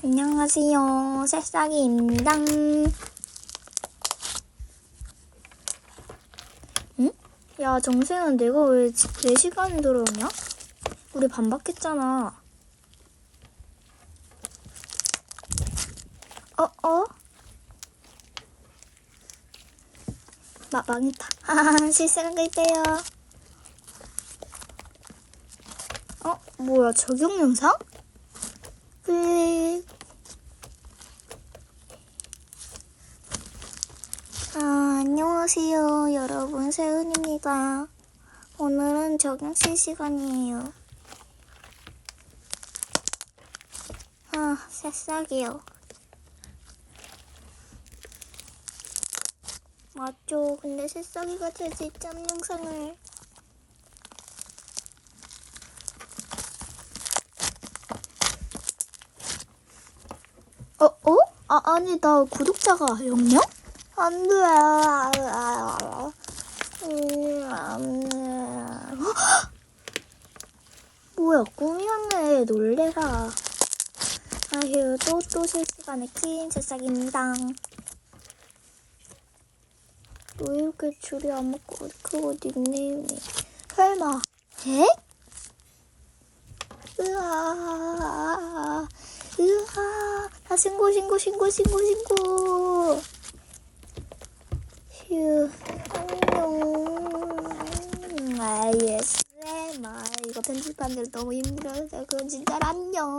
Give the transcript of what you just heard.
안녕하세요. 새싹이입니다. 응? 야, 정세현, 내가 왜 4시간에 들어오냐? 우리 반박했잖아. 어, 어? 마, 망했다. 실수한 거 있대요. 어, 뭐야, 적용 영상? 안녕하세요. 여러분, 세은입니다. 오늘은 적용 실 시간이에요. 아, 새싹이요. 맞죠. 근데 새싹이가 제 뒷점 영상을 어, 어? 아, 아니, 나 구독자가 0명? 안 돼. 음, 안 돼. 헉! 뭐야, 꿈이었네. 놀래라. 아휴, 또, 또 실시간에 킨 새싹입니다. 왜 이렇게 줄이 안 먹고, 그거 닉네임이. 설마, 에? 으아, 으아, 다 신고, 신고, 신고, 신고, 신고. 휴, 안녕. ASMR. 이거 편집하는데 너무 힘들어서 그건 진짜 안녕.